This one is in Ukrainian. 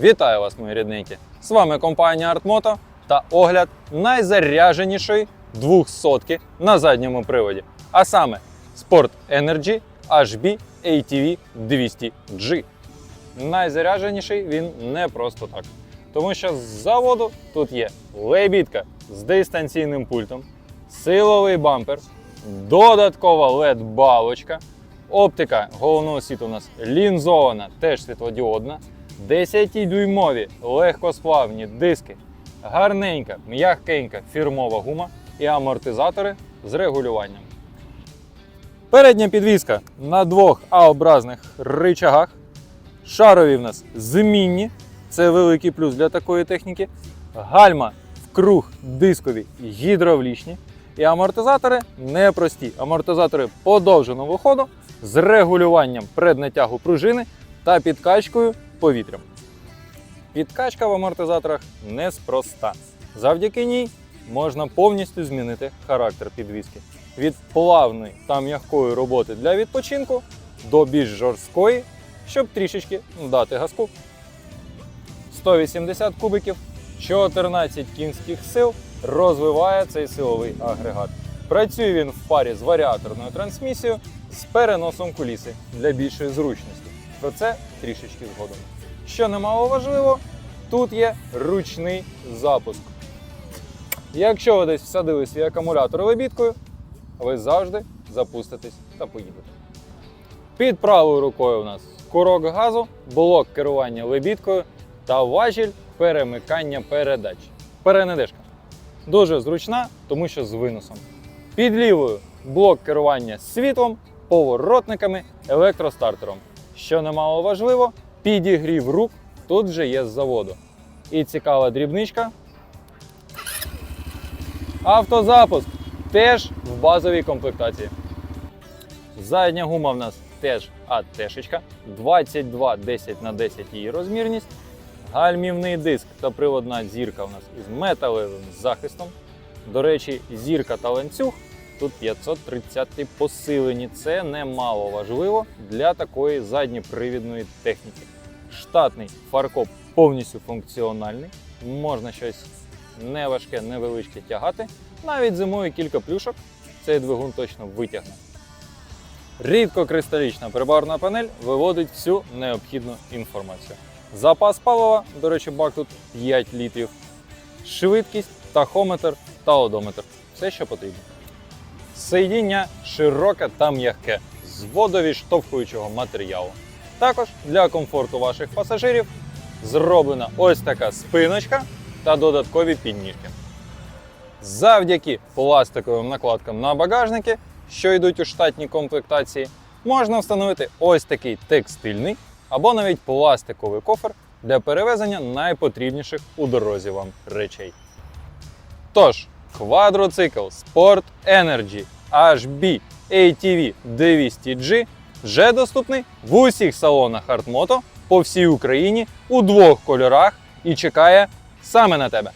Вітаю вас, мої рідненькі! З вами компанія ArtMoto та огляд найзаряженішої 200 на задньому приводі. А саме Sport Energy HB ATV 200G. Найзаряженіший він не просто так. Тому що з заводу тут є лебідка з дистанційним пультом, силовий бампер, додаткова LED-балочка, оптика головного світу у нас лінзована, теж світлодіодна, 10-дюймові легкосплавні диски, гарненька, м'ягкенька фірмова гума і амортизатори з регулюванням. Передня підвізка на двох А-образних ричагах. Шарові в нас змінні, це великий плюс для такої техніки. Гальма в круг дискові гідравлічні. І амортизатори непрості. Амортизатори подовженого ходу з регулюванням преднатягу пружини та підкачкою повітрям. Підкачка в амортизаторах неспроста. Завдяки ній можна повністю змінити характер підвіски. Від плавної та м'якої роботи для відпочинку до більш жорсткої, щоб трішечки дати газку. 180 кубиків, 14 кінських сил розвиває цей силовий агрегат. Працює він в парі з варіаторною трансмісією з переносом куліси для більшої зручності. Про це трішечки згодом. Що немало важливо, тут є ручний запуск. Якщо ви десь всадили свій акумулятор лебідкою, ви завжди запуститесь та поїдете. Під правою рукою у нас курок газу, блок керування лебідкою та важіль перемикання передач. Перенедешка. Дуже зручна, тому що з виносом. Під лівою блок керування світлом, поворотниками, електростартером. Що немало важливо, підігрів рук тут вже є з заводу. І цікава дрібничка. Автозапуск теж в базовій комплектації. Задня гума в нас теж АТ-шечка, 22 10 на 10 її розмірність. Гальмівний диск та приводна зірка у нас із металевим захистом. До речі, зірка та ланцюг тут 530 посилені. Це немало важливо для такої задньопривідної техніки. Штатний фаркоп повністю функціональний. Можна щось неважке, невеличке тягати. Навіть зимою кілька плюшок цей двигун точно витягне. Рідкокристалічна приборна панель виводить всю необхідну інформацію. Запас палива, до речі, бак тут 5 літрів. Швидкість, тахометр та одометр. Все, що потрібно. Сидіння широке та м'яке з водовідштовхуючого матеріалу. Також для комфорту ваших пасажирів зроблена ось така спиночка та додаткові підніжки. Завдяки пластиковим накладкам на багажники, що йдуть у штатній комплектації, можна встановити ось такий текстильний або навіть пластиковий кофр для перевезення найпотрібніших у дорозі вам речей. Тож, квадроцикл Sport Energy HB ATV 200G вже доступний в усіх салонах Артмото по всій Україні у двох кольорах і чекає саме на тебе.